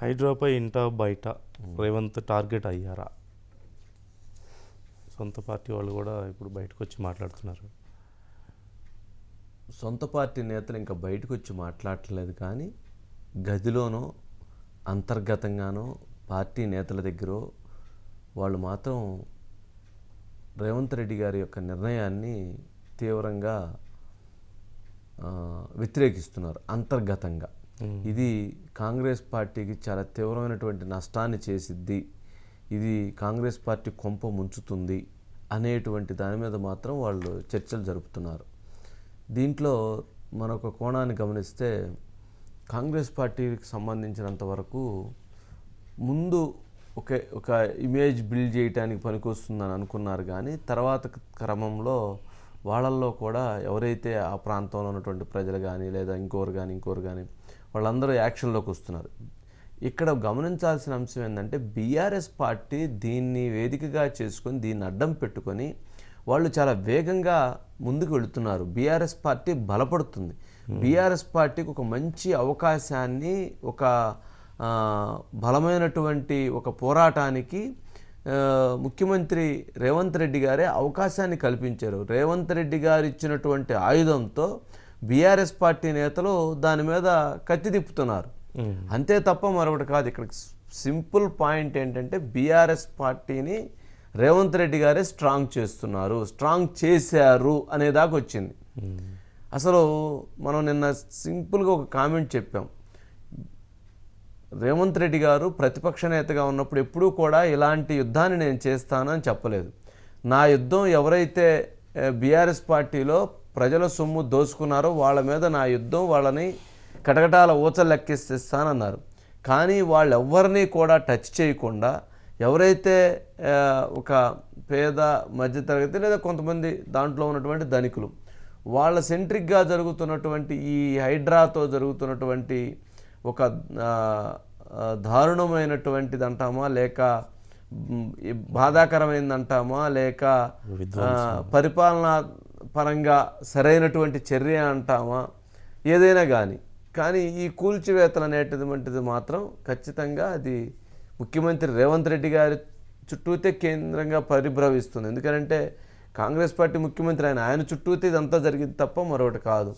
హైడ్రాపై ఇంట బయట రేవంత్ టార్గెట్ అయ్యారా? సొంత పార్టీ వాళ్ళు కూడా ఇప్పుడు బయటకు వచ్చి మాట్లాడుతున్నారు. సొంత పార్టీ నేతలు ఇంకా బయటకు వచ్చి మాట్లాడట్లేదు కానీ గదిలోనో అంతర్గతంగానో పార్టీ నేతల దగ్గర వాళ్ళు మాత్రం రేవంత్ రెడ్డి గారి యొక్క నిర్ణయాన్ని తీవ్రంగా వ్యతిరేకిస్తున్నారు అంతర్గతంగా. ఇది కాంగ్రెస్ పార్టీకి చాలా తీవ్రమైనటువంటి నష్టాన్ని చేసిద్ది. ఇది కాంగ్రెస్ పార్టీ కొంప ముంచుతుంది అనేటువంటి దాని మీద మాత్రం వాళ్ళు చర్చలు జరుపుతున్నారు. దీంట్లో మరొక కోణాన్ని గమనిస్తే కాంగ్రెస్ పార్టీకి సంబంధించినంత వరకు ముందు ఒకే ఒక ఇమేజ్ బిల్డ్ చేయడానికి పనికొస్తుందని అనుకున్నారు కానీ తర్వాత క్రమంలో వాళ్ళల్లో కూడా ఎవరైతే ఆ ప్రాంతంలో ఉన్నటువంటి ప్రజలు కానీ లేదా ఇంకోరు కానీ ఇంకోరు కానీ వాళ్ళందరూ యాక్షన్లోకి వస్తున్నారు. ఇక్కడ గమనించాల్సిన అంశం ఏంటంటే బీఆర్ఎస్ పార్టీ దీన్ని వేదికగా చేసుకొని దీన్ని అడ్డం పెట్టుకొని వాళ్ళు చాలా వేగంగా ముందుకు వెళుతున్నారు. బీఆర్ఎస్ పార్టీ బలపడుతుంది. బీఆర్ఎస్ పార్టీకి ఒక మంచి అవకాశాన్ని ఒక బలమైనటువంటి ఒక పోరాటానికి ముఖ్యమంత్రి రేవంత్ రెడ్డి గారే అవకాశాన్ని కల్పించారు. రేవంత్ రెడ్డి గారు ఇచ్చినటువంటి ఆయుధంతో బీఆర్ఎస్ పార్టీ నేతలు దాని మీద కత్తి తిప్పుతున్నారు. అంతే తప్ప మరొకటి కాదు. ఇక్కడ సింపుల్ పాయింట్ ఏంటంటే బీఆర్ఎస్ పార్టీని రేవంత్ రెడ్డి గారే స్ట్రాంగ్ చేస్తున్నారు. స్ట్రాంగ్ చేశారు అనేదాకా వచ్చింది. అసలు మనం నిన్న సింపుల్గా ఒక కామెంట్ చెప్పాం. రేవంత్ రెడ్డి గారు ప్రతిపక్ష నేతగా ఉన్నప్పుడు ఎప్పుడూ కూడా ఇలాంటి యుద్ధాన్ని నేను చేస్తాను అని చెప్పలేదు. నా యుద్ధం ఎవరైతే బీఆర్ఎస్ పార్టీలో ప్రజల సొమ్ము దోచుకున్నారో వాళ్ళ మీద నా యుద్ధం వాళ్ళని కటకటాల ఊచలు లెక్కిస్తానన్నారు కానీ వాళ్ళు ఎవరిని కూడా టచ్ చేయకుండా ఎవరైతే ఒక పేద మధ్యతరగతి లేదా కొంతమంది దాంట్లో ఉన్నటువంటి ధనికులు వాళ్ళ సెంట్రిక్గా జరుగుతున్నటువంటి ఈ హైడ్రాతో జరుగుతున్నటువంటి ఒక దారుణమైనటువంటిది అంటామా లేక మ్, ఈ బాధాకరమైంది అంటామా లేక పరిపాలనా పరంగా సరైనటువంటి చర్య అంటామా? ఏదైనా కానీ కానీ ఈ కూల్చివేతలు అనేటువంటిది మాత్రం ఖచ్చితంగా అది ముఖ్యమంత్రి రేవంత్ రెడ్డి గారి చుట్టూతే కేంద్రంగా పరిభ్రవిస్తుంది. ఎందుకంటే కాంగ్రెస్ పార్టీ ముఖ్యమంత్రి ఆయన ఆయన చుట్టూతే ఇదంతా జరిగింది తప్ప మరొకటి కాదు.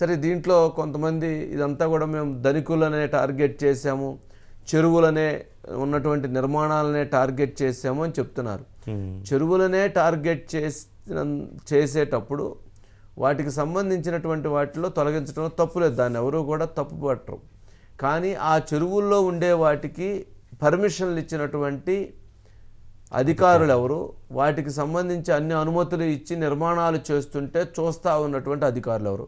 సరే దీంట్లో కొంతమంది ఇదంతా కూడా మేము ధనికులనే టార్గెట్ చేశాము చెరువులనే ఉన్నటువంటి నిర్మాణాలనే టార్గెట్ చేశాము అని చెప్తున్నారు. చెరువులనే టార్గెట్ చేసి చేసేటప్పుడు వాటికి సంబంధించినటువంటి వాటిలో తొలగించడం తప్పులేదు దాన్ని ఎవరూ కూడా తప్పు పట్టరు. కానీ ఆ చెరువుల్లో ఉండే వాటికి పర్మిషన్లు ఇచ్చినటువంటి అధికారులు ఎవరు? వాటికి సంబంధించి అన్ని అనుమతులు ఇచ్చి నిర్మాణాలు చేస్తుంటే చూస్తూ ఉన్నటువంటి అధికారులు ఎవరు?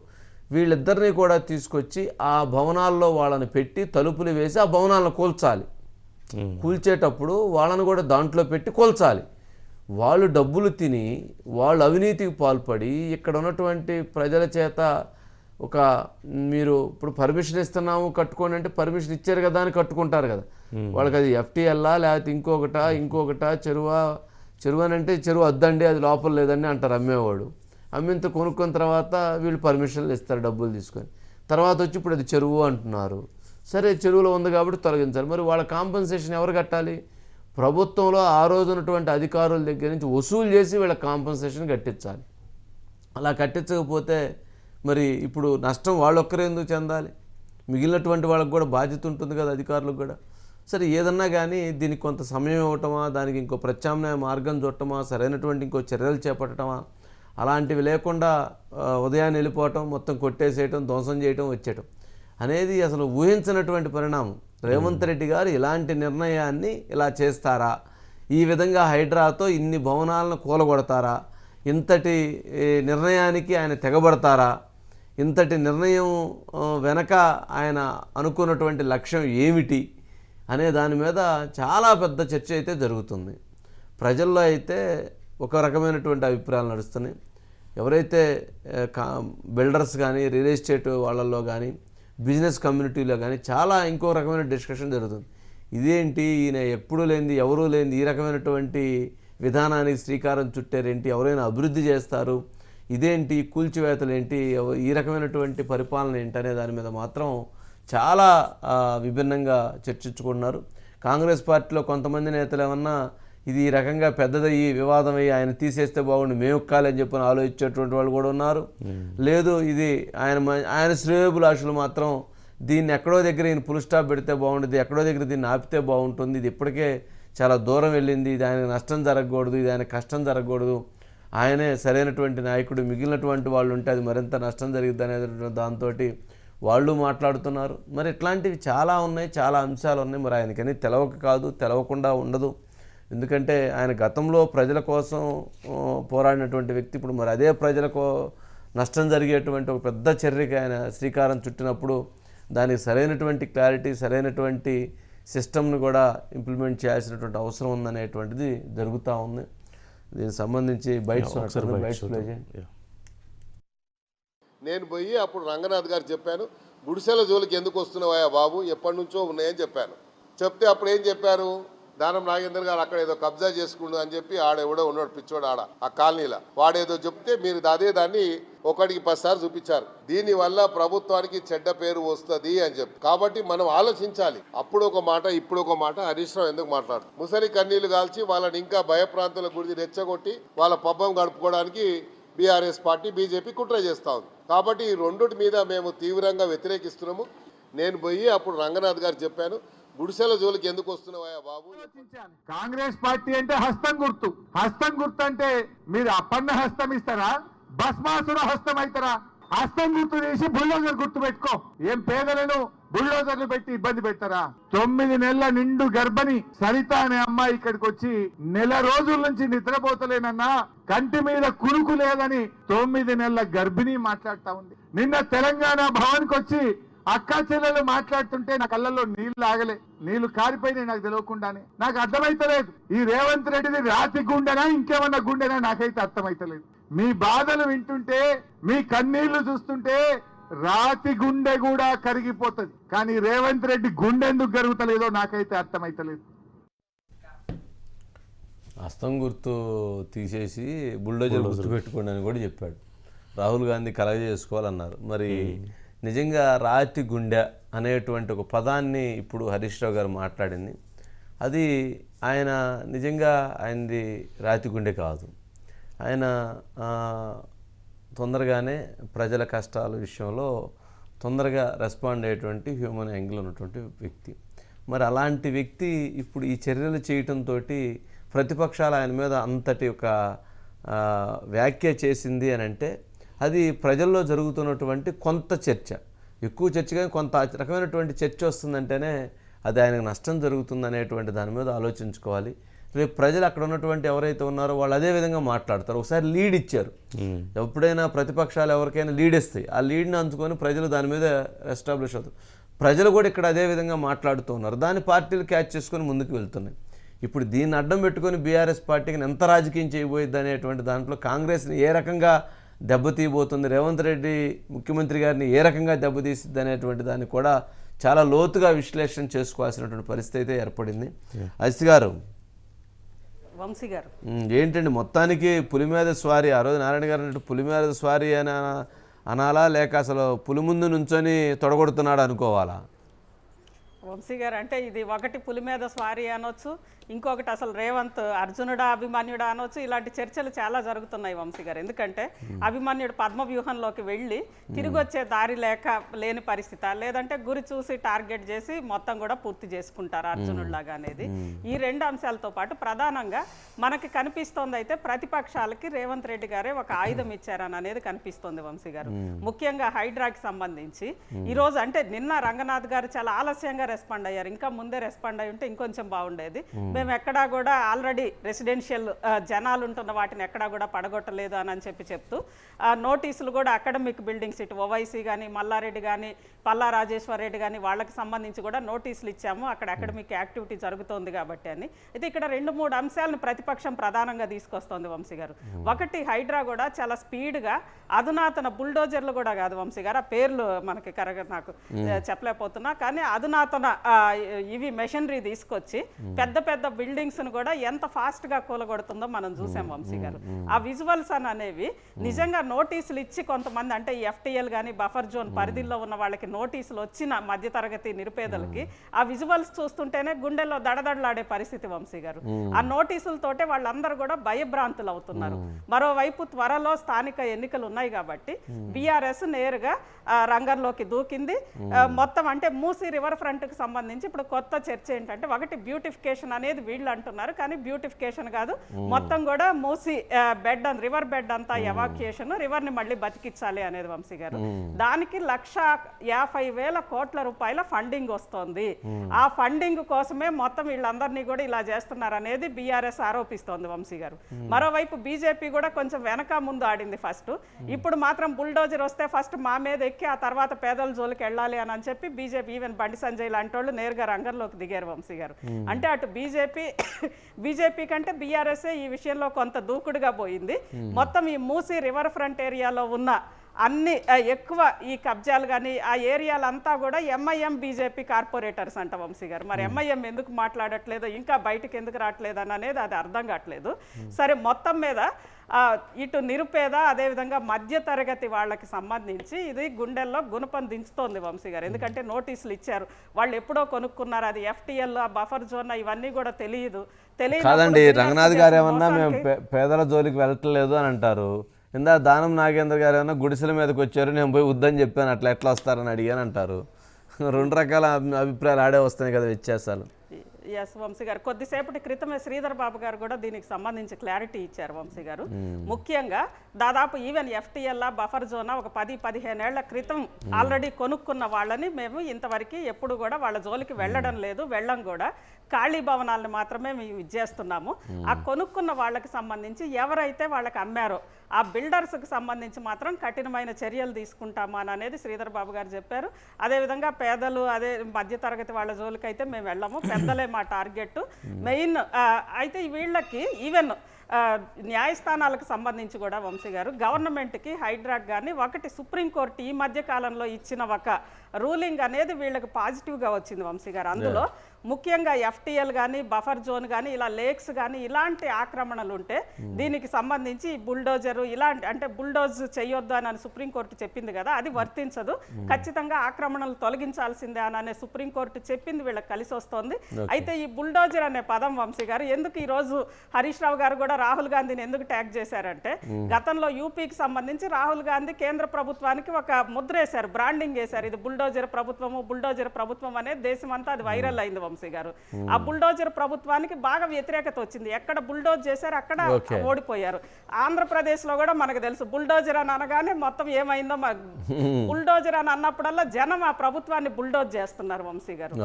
వీళ్ళిద్దరిని కూడా తీసుకొచ్చి ఆ భవనాల్లో వాళ్ళని పెట్టి తలుపులు వేసి ఆ భవనాలను కూల్చాలి. కూల్చేటప్పుడు వాళ్ళను కూడా దాంట్లో పెట్టి కూల్చాలి. వాళ్ళు డబ్బులు తిని వాళ్ళు అవినీతికి పాల్పడి ఇక్కడ ఉన్నటువంటి ప్రజల చేత ఒక మీరు ఇప్పుడు పర్మిషన్ ఇస్తున్నాము కట్టుకోండి అంటే పర్మిషన్ ఇచ్చారు కదా అని కట్టుకుంటారు కదా. వాళ్ళకి అది ఎఫ్టీఎల్లా లేకపోతే ఇంకొకట ఇంకొకట చెరువా చెరువు అని అంటే చెరువు వద్దండి అది లోపల లేదండి అంటారు అమ్మేవాడు అమ్మింత కొనుక్కున్న తర్వాత వీళ్ళు పర్మిషన్లు ఇస్తారు డబ్బులు తీసుకొని. తర్వాత వచ్చి ఇప్పుడు అది చెరువు అంటున్నారు. సరే చెరువులో ఉంది కాబట్టి తొలగించాలి. మరి వాళ్ళ కాంపన్సేషన్ ఎవరు కట్టాలి? ప్రభుత్వంలో ఆ రోజు ఉన్నటువంటి అధికారుల దగ్గర నుంచి వసూలు చేసి వీళ్ళ కాంపన్సేషన్ కట్టించాలి. అలా కట్టించకపోతే మరి ఇప్పుడు నష్టం వాళ్ళొక్కరే ఎందుకు చెందాలి? మిగిలినటువంటి వాళ్ళకు కూడా బాధ్యత ఉంటుంది కదా అధికారులకు కూడా. సరే ఏదన్నా కానీ దీనికి కొంత సమయం ఇవ్వటమా? దానికి ఇంకో ప్రత్యామ్నాయ మార్గం చూడటమా? సరైనటువంటి ఇంకో చర్యలు చేపట్టడమా అలాంటివి లేకుండా ఉదయాన్నే వెళ్ళిపోవటం మొత్తం కొట్టేసేయటం ధ్వంసం చేయటం వచ్చేయటం అనేది అసలు ఊహించినటువంటి పరిణామం. రేవంత్ రెడ్డి గారు ఇలాంటి నిర్ణయాన్ని ఇలా చేస్తారా? ఈ విధంగా హైడ్రాతో ఇన్ని భవనాలను కూలగొడతారా? ఇంతటి నిర్ణయానికి ఆయన తెగబడతారా? ఇంతటి నిర్ణయం వెనక ఆయన అనుకున్నటువంటి లక్ష్యం ఏమిటి? అనే దాని మీద చాలా పెద్ద చర్చ అయితే జరుగుతుంది. ప్రజల్లో అయితే ఒక రకమైనటువంటి అభిప్రాయాలు నడుస్తున్నాయి. ఎవరైతే బిల్డర్స్ కానీ రియల్ ఎస్టేట్ వాళ్ళల్లో కానీ బిజినెస్ కమ్యూనిటీలో కానీ చాలా ఇంకో రకమైన డిస్కషన్ జరుగుతుంది. ఇదేంటి? ఈయన ఎప్పుడూ లేనిది ఎవరూ లేనిది ఈ రకమైనటువంటి విధానానికి శ్రీకారం చుట్టారేంటి? ఎవరైనా అభివృద్ధి చేస్తారు? ఇదేంటి? కూల్చివేతలు ఏంటి? ఈ రకమైనటువంటి పరిపాలన ఏంటి? అనే దాని మీద మాత్రం చాలా విభిన్నంగా చర్చించుకుంటున్నారు. కాంగ్రెస్ పార్టీలో కొంతమంది నేతలు ఏమన్నా ఇది ఈ రకంగా పెద్దదయ్యి వివాదమయ్యి ఆయన తీసేస్తే బాగుండు మేము ఎక్కాలని చెప్పని ఆలోచించేటువంటి వాళ్ళు కూడా ఉన్నారు. లేదు ఇది ఆయన మ- ఆయన శ్రేయోభిలాషులు మాత్రం దీన్ని ఎక్కడో దగ్గర ఈయన పుల్ స్టాప్ పెడితే బాగుంటుంది ఎక్కడో దగ్గర దీన్ని ఆపితే బాగుంటుంది. ఇది ఇప్పటికే చాలా దూరం వెళ్ళింది. ఇది ఆయనకు నష్టం జరగకూడదు ఇది ఆయన కష్టం జరగకూడదు. ఆయనే సరైనటువంటి నాయకుడు మిగిలినటువంటి వాళ్ళు ఉంటే అది మరింత నష్టం జరిగింది అనేటువంటి దాంతో వాళ్ళు మాట్లాడుతున్నారు. మరి ఇట్లాంటివి చాలా ఉన్నాయి చాలా అంశాలు ఉన్నాయి. మరి ఆయనకని తెలవక కాదు తెలవకుండా ఉండదు. ఎందుకంటే ఆయన గతంలో ప్రజల కోసం పోరాడినటువంటి వ్యక్తి ఇప్పుడు మరి అదే ప్రజలకు నష్టం జరిగేటువంటి ఒక పెద్ద చర్యకి ఆయన శ్రీకారం చుట్టినప్పుడు దానికి సరైనటువంటి క్లారిటీ సరైనటువంటి సిస్టమ్ను కూడా ఇంప్లిమెంట్ చేయాల్సినటువంటి అవసరం ఉందనేటువంటిది జరుగుతూ ఉంది. దీనికి సంబంధించి బయట ప్లే Yeah. నేను పోయి అప్పుడు రంగనాథ్ గారు చెప్పాను గుడిసెల జోలికి ఎందుకు వస్తున్నావా బాబు? ఎప్పటి నుంచో ఉన్నాయని చెప్పాను. చెప్తే అప్పుడు ఏం చెప్పారు? దానం నాగేందర్ గారు అక్కడ ఏదో కబ్జా చేసుకుండు అని చెప్పి ఆడెవడో ఉన్నాడు పిచ్చోడు ఆడ ఆ కాలనీలో. వాడేదో చెప్తే మీరు అదే దాన్ని ఒకటికి పదిసారి చూపించారు. దీని వల్ల ప్రభుత్వానికి చెడ్డ పేరు వస్తుంది అని చెప్పి. కాబట్టి మనం ఆలోచించాలి. అప్పుడు ఒక మాట ఇప్పుడు ఒక మాట హరీష్ ఎందుకు మాట్లాడు ముసలి కన్నీళ్ళు కాల్చి వాళ్ళని ఇంకా భయప్రాంతాల గురించి రెచ్చగొట్టి వాళ్ళ పబ్బం గడుపుకోవడానికి బీఆర్ఎస్ పార్టీ బీజేపీ కుట్ర చేస్తా ఉంది. కాబట్టి ఈ రెండుటి మీద మేము తీవ్రంగా వ్యతిరేకిస్తున్నాము. నేను పోయి అప్పుడు రంగనాథ్ గారు చెప్పాను గుడిసెల జోలికి ఎందుకు వస్తున్నావా బాబు? కాంగ్రెస్ పార్టీ అంటే హస్తం గుర్తు. హస్తం గుర్తు అంటే మీరు అప్పన్న హస్తం ఇస్తారా? భస్మాసుర హస్తం అవుతారా హస్తం గుర్తు చేసి బుల్డోజర్ గుర్తు పెట్టుకో. ఏం పేదలను బుల్డోజర్లు పెట్టి ఇబ్బంది పెడతారా? తొమ్మిది నెలల నిండు గర్భిణి సరిత అనే అమ్మాయి ఇక్కడికి వచ్చి నెల రోజుల నుంచి నిద్రపోతలేనన్నా కంటి మీద కురుకు లేదని తొమ్మిది నెలల గర్భిణి మాట్లాడుతా ఉంది. నిన్న తెలంగాణ భవన్కి వచ్చి అక్కా చెల్లెలు మాట్లాడుతుంటే నా కళ్ళల్లో నీళ్ళు ఆగలే. నీళ్ళు కారిపోయినాయి నాకు తెలియకుండానే. నాకు అర్థమైతలేదు. ఈ రేవంత్ రెడ్డిది రాతి గుండెనా ఇంకేమన్నా గుండెనా నాకైతే అర్థమైతలేదు. మీ బాధలు వింటుంటే మీ కన్నీళ్ళు చూస్తుంటే రాతి గుండె కూడా కరిగిపోతుంది. కానీ రేవంత్ రెడ్డి గుండె ఎందుకు కరుగుతలేదో నాకైతే అర్థమైతలేదు. హస్తం గుర్తు తీసేసి బుల్డోజర్ గుర్తు పెట్టుకోండి అని కూడా చెప్పాడు. రాహుల్ గాంధీ కలగ చేసుకోవాలన్నారు మరి నిజంగా రాతి గుండె అనేటువంటి ఒక పదాన్ని ఇప్పుడు హరీష్ రావు గారు మాట్లాడింది. అది ఆయన నిజంగా ఆయనది రాతి గుండె కాదు. ఆయన తొందరగానే ప్రజల కష్టాల విషయంలో తొందరగా రెస్పాండ్ అయ్యేటువంటి హ్యూమన్ యాంగిల్ ఉన్నటువంటి వ్యక్తి. మరి అలాంటి వ్యక్తి ఇప్పుడు ఈ చర్యలు చేయటంతో ప్రతిపక్షాలు ఆయన మీద అంతటి ఒక వ్యాఖ్య చేసింది అని అంటే అది ప్రజల్లో జరుగుతున్నటువంటి కొంత చర్చ. ఎక్కువ చర్చ కానీ కొంత రకమైనటువంటి చర్చ వస్తుందంటేనే అది ఆయనకు నష్టం జరుగుతుంది అనేటువంటి దాని మీద ఆలోచించుకోవాలి. రేపు ప్రజలు అక్కడ ఉన్నటువంటి ఎవరైతే ఉన్నారో వాళ్ళు అదే విధంగా మాట్లాడతారు. ఒకసారి లీడ్ ఇచ్చారు. ఎప్పుడైనా ప్రతిపక్షాలు ఎవరికైనా లీడ్ ఇస్తాయి ఆ లీడ్ని అందుకొని ప్రజలు దాని మీద ఎస్టాబ్లిష్ అవుతారు. ప్రజలు కూడా ఇక్కడ అదే విధంగా మాట్లాడుతూ ఉన్నారు. దాన్ని పార్టీలు క్యాచ్ చేసుకొని ముందుకు వెళ్తున్నాయి. ఇప్పుడు దీన్ని అడ్డం పెట్టుకొని బీఆర్ఎస్ పార్టీకి ఎంత రాజకీయం చేయబోయిద్ది అనేటువంటి దాంట్లో కాంగ్రెస్ని ఏ రకంగా దెబ్బతీయబోతుంది రేవంత్ రెడ్డి ముఖ్యమంత్రి గారిని ఏ రకంగా దెబ్బతీసిద్ది అనేటువంటి దాన్ని కూడా చాలా లోతుగా విశ్లేషణ చేసుకోవాల్సినటువంటి పరిస్థితి అయితే ఏర్పడింది. అజిత్ గారు. వంశీ గారు. ఏంటండి మొత్తానికి పులి మీద స్వారీ ఆ రోజు నారాయణ గారు అన్నట్టు పులి మీద స్వారీ అని అన- అనాలా లేక అసలు పులి ముందు నుంచొని తొడగొడుతున్నాడు అనుకోవాలా? వంశీ గారు అంటే ఇది ఒకటి పులి మీద స్వారీ అనొచ్చు ఇంకొకటి అసలు రేవంత్ అర్జునుడా అభిమన్యుడా అనొచ్చు. ఇలాంటి చర్చలు చాలా జరుగుతున్నాయి వంశీ గారు. ఎందుకంటే అభిమన్యుడు పద్మ వ్యూహంలోకి వెళ్ళి తిరిగి వచ్చే దారి లేక లేని పరిస్థితి లేదంటే గురి చూసి టార్గెట్ చేసి మొత్తం కూడా పూర్తి చేసుకుంటారు అర్జునుడిలాగా అనేది. ఈ రెండు అంశాలతో పాటు ప్రధానంగా మనకి కనిపిస్తోంది అయితే ప్రతిపక్షాలకి రేవంత్ రెడ్డి గారే ఒక ఆయుధం ఇచ్చారని అనేది కనిపిస్తోంది వంశీ గారు. ముఖ్యంగా హైడ్రాకి సంబంధించి ఈ రోజు అంటే నిన్న రంగనాథ్ గారు చాలా ఆలస్యంగా రెస్పాండ్ అయ్యారు. ఇంకా ముందే రెస్పాండ్ అయి ఉంటే ఇంకొంచెం బాగుండేది. మేము. ఎక్కడా కూడా ఆల్రెడీ రెసిడెన్షియల్ జనాలు ఉంటున్న వాటిని ఎక్కడా కూడా పడగొట్టలేదు అని అని చెప్పి చెప్తూ ఆ, నోటీసులు కూడా అకాడమిక్ బిల్డింగ్స్ ఇటు ఓవైసీ కానీ మల్లారెడ్డి కానీ పల్లా రాజేశ్వర్ రెడ్డి కానీ వాళ్ళకి సంబంధించి కూడా నోటీసులు ఇచ్చాము. అక్కడ అకాడమిక్ యాక్టివిటీ జరుగుతోంది కాబట్టి అని. అయితే ఇక్కడ రెండు మూడు అంశాలను ప్రతిపక్షం ప్రధానంగా తీసుకొస్తోంది వంశీ గారు. ఒకటి హైడ్రా కూడా చాలా స్పీడ్గా అధునాతన బుల్డోజర్లు కూడా కాదు వంశీ గారు. ఆ పేర్లు మనకి కరెక్ట్ నాకు చెప్పలేకపోతున్నా. కానీ అధునాతన ఇవి మెషినరీ తీసుకొచ్చి పెద్ద పెద్ద బిల్డింగ్స్ను కూడా ఎంత ఫాస్ట్గా కూలగొడుతుందో మనం చూసాం వంశీ గారు. ఆ విజువల్స్ అని అనేవి నిజంగా నోటీసులు ఇచ్చి కొంతమంది అంటే ఎఫ్టీఎల్ కానీ బఫర్ జోన్ పరిధిలో ఉన్న వాళ్ళకి నోటీసులు వచ్చిన మధ్యతరగతి నిరుపేదలకి ఆ విజువల్స్ చూస్తుంటేనే గుండెల్లో దడదడలాడే పరిస్థితి వంశీ గారు. ఆ నోటీసులతోటే వాళ్ళందరూ కూడా భయభ్రాంతులు అవుతున్నారు. మరోవైపు త్వరలో స్థానిక ఎన్నికలు ఉన్నాయి కాబట్టి బీఆర్ఎస్ నేరుగా రంగంలోకి దూకింది. మొత్తం అంటే మూసీ రివర్ ఫ్రంట్ కి సంబంధించి ఇప్పుడు కొత్త చర్చ ఏంటంటే ఒకటి బ్యూటిఫికేషన్ అనేది వీళ్ళు అంటున్నారు. కానీ బ్యూటిఫికేషన్ కాదు. మొత్తం కూడా మూసి బెడ్ రివర్ బెడ్ అంతా ఎవాక్యుయేషన్ రివర్ని మళ్ళీ బతికించాలి అనేది వంశీ గారు. దానికి లక్ష యాభై వేల కోట్ల రూపాయల ఫండింగ్ వస్తోంది. ఆ ఫండింగ్ కోసమే మొత్తం వీళ్ళందరినీ కూడా ఇలా చేస్తున్నారు అనేది బీఆర్ఎస్ ఆరోపిస్తోంది వంశీ గారు. మరోవైపు బీజేపీ కూడా కొంచెం వెనక ముందు ఆడింది ఫస్ట్. ఇప్పుడు మాత్రం బుల్డోజర్ వస్తే ఫస్ట్ మా మీద ఎక్కి ఆ తర్వాత పేదల జోలికి వెళ్ళాలి అని అని చెప్పి బీజేపీ ఈవెన్ బండి సంజయ్ లాంటి వాళ్ళు నేరుగా రంగంలోకి దిగారు వంశీ గారు. అంటే అటు బీజేపీ బీజేపీ కంటే బీఆర్ఎస్ ఈ విషయంలో కొంత దూకుడుగా పోయింది. మొత్తం ఈ మూసీ రివర్ ఫ్రంట్ ఏరియాలో ఉన్న అన్ని ఎక్కువ ఈ కబ్జాలు కానీ ఆ ఏరియాలంతా కూడా ఎంఐఎం బీజేపీ కార్పొరేటర్స్ అంట వంశీ గారు. మరి ఎంఐఎం ఎందుకు మాట్లాడట్లేదు? ఇంకా బయటకు ఎందుకు రావట్లేదు అని అనేది అది అర్థం కావట్లేదు. సరే మొత్తం మీద ఇటు నిరుపేద అదేవిధంగా మధ్య తరగతి వాళ్ళకి సంబంధించి ఇది గుండెల్లో గుణపం దించుతోంది వంశీ గారు. ఎందుకంటే నోటీసులు ఇచ్చారు. వాళ్ళు ఎప్పుడో కొనుక్కున్నారు. అది ఎఫ్టీఎల్ బఫర్ జోన్ ఇవన్నీ కూడా తెలియదు. తెలియదు కాదండి రంగనాథ్ గారు ఏమన్నా మేము పేదల జోలికి వెళ్ళట్లేదు అని అంటారు. ఇందా దానం నాగేంద్ర గారు ఏమన్నా గుడిసెల మీదకి వచ్చారు? నేను పోయి వద్దని చెప్పాను. అట్లా ఎట్లా వస్తారని అడిగాను అంటారు. రెండు రకాల అభి- అభిప్రాయాలు ఆడే వస్తున్నాయి కదా వ్యత్యాసాలు. ఎస్ వంశీ గారు. కొద్దిసేపటి క్రితమే శ్రీధర్ బాబు గారు కూడా దీనికి సంబంధించి క్లారిటీ ఇచ్చారు వంశీ గారు. ముఖ్యంగా దాదాపు ఈవెన్ ఎఫ్టీఎల్ బఫర్ జోన్ ఒక పది పదిహేను ఏళ్ళ క్రితం ఆల్రెడీ కొనుక్కున్న వాళ్ళని మేము ఇంతవరకు ఎప్పుడు కూడా వాళ్ళ జోలికి వెళ్ళడం లేదు వెళ్ళం కూడా. ఖాళీ భవనాలను మాత్రమే మేము ఇచ్చేస్తున్నాము ఆ కొనుక్కున్న వాళ్ళకి సంబంధించి ఎవరైతే వాళ్ళకి అమ్మారో ఆ బిల్డర్స్కి సంబంధించి మాత్రం కఠినమైన చర్యలు తీసుకుంటామా అని అనేది శ్రీధర్ బాబు గారు చెప్పారు. అదేవిధంగా పేదలు అదే మధ్యతరగతి వాళ్ళ జోలికి అయితే మేము వెళ్ళము. పెద్దలే మా టార్గెట్ మెయిన్ అయితే వీళ్ళకి ఈవెన్ న్యాయస్థానాలకు సంబంధించి కూడా వంశీ గారు గవర్నమెంట్కి హైడ్రాక్ కానీ ఒకటి సుప్రీంకోర్టు ఈ మధ్య కాలంలో ఇచ్చిన ఒక రూలింగ్ అనేది వీళ్ళకి పాజిటివ్గా వచ్చింది వంశీ గారు. అందులో ముఖ్యంగా ఎఫ్టీఎల్ కానీ బఫర్ జోన్ కానీ ఇలా లేక్స్ కానీ ఇలాంటి ఆక్రమణలు ఉంటే దీనికి సంబంధించి బుల్డోజరు ఇలాంటి అంటే బుల్డోజ్ చేయొద్దు అని సుప్రీంకోర్టు చెప్పింది కదా అది వర్తించదు. ఖచ్చితంగా ఆక్రమణలు తొలగించాల్సిందే అని అనే సుప్రీంకోర్టు చెప్పింది వీళ్ళకి కలిసి వస్తోంది అయితే ఈ బుల్డోజర్ అనే పదం వంశీ గారు ఎందుకు ఈ రోజు హరీష్ రావు గారు కూడా రాహుల్ గాంధీని ఎందుకు ట్యాగ్ చేశారంటే గతంలో యూపీకి సంబంధించి రాహుల్ గాంధీ కేంద్ర ప్రభుత్వానికి ఒక ముద్ర వేశారు బ్రాండింగ్ వేశారు. ఇది బుల్డోజర్ ప్రభుత్వము బుల్డోజర్ ప్రభుత్వం అనేది దేశమంతా అది వైరల్ అయింది వంశీ గారు. ఆ బుల్డోజర్ ప్రభుత్వానికి బాగా వ్యతిరేకత వచ్చింది. ఎక్కడ బుల్డోజ్ చేశారు అక్కడ ఓడిపోయారు. ఆంధ్రప్రదేశ్లో కూడా మనకు తెలుసు బుల్డోజర్ అని అనగానే మొత్తం ఏమైందో మా బుల్డోజర్ అని అన్నప్పుడల్లా జనం ఆ ప్రభుత్వాన్ని బుల్డోజ్ చేస్తున్నారు వంశీ గారు.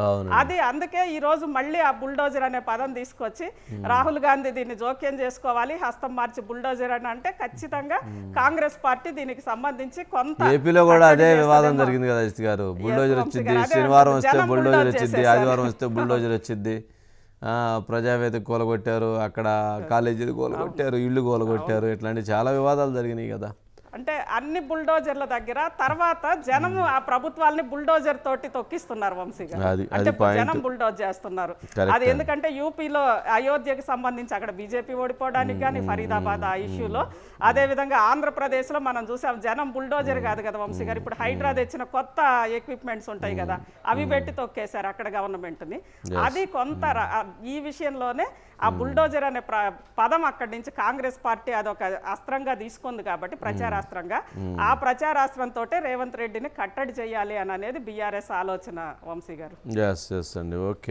అది అందుకే ఈ రోజు మళ్ళీ ఆ బుల్డోజర్ అనే పదం తీసుకొచ్చి రాహుల్ గాంధీ దీన్ని జోక్యం చేసుకోవాలి హస్తం మార్చి బుల్డోజర్ అని అంటే ఖచ్చితంగా కాంగ్రెస్ పార్టీ దీనికి సంబంధించి కొంత ఏపీలో కూడా అదే వివాదం. జరిగింది కదా అజిత్ గారు. బుల్డోజర్ వచ్చింది శనివారం వస్తే బుల్డోజర్ వచ్చింది. ఆదివారం వస్తే బుల్డోజర్ వచ్చింది. ఆ, ప్రజావేదిక కూలగొట్టారు అక్కడ కాలేజీలు కూలగొట్టారు ఇళ్ళు కూలగొట్టారు ఇట్లాంటి చాలా వివాదాలు జరిగినాయి కదా. అంటే అన్ని బుల్డోజర్ల దగ్గర తర్వాత జనం ఆ ప్రభుత్వాల్ని బుల్డోజర్ తోటి తొక్కిస్తున్నారు వంశీ గారు అంటే. జనం బుల్డోజ్ చేస్తున్నారు. అది ఎందుకంటే యూపీలో అయోధ్యకి సంబంధించి అక్కడ బీజేపీ ఓడిపోవడానికి కానీ ఫరీదాబాద్ ఆ ఇష్యూలో. అదే విధంగా ఆంధ్రప్రదేశ్లో మనం చూసాం జనం బుల్డోజర్ కాదు కదా వంశీ గారు ఇప్పుడు హైడ్రా తెచ్చిన కొత్త ఎక్విప్మెంట్స్ ఉంటాయి కదా అవి పెట్టి తొక్కేశారు అక్కడ గవర్నమెంట్ని. అది కొంత ఈ విషయంలోనే ఆ బుల్డోజర్ అనే పదం అక్కడి నుంచి కాంగ్రెస్ పార్టీ అదొక అస్త్రంగా తీసుకుంది కాబట్టి ప్రచారాస్త్రంగా. ఆ ప్రచారాస్త్రంతో రేవంత్ రెడ్డిని కట్టడి చేయాలి అని అనేది బీఆర్ఎస్ ఆలోచన వంశీ గారు. ఎస్ ఎస్ అండి. ఓకే.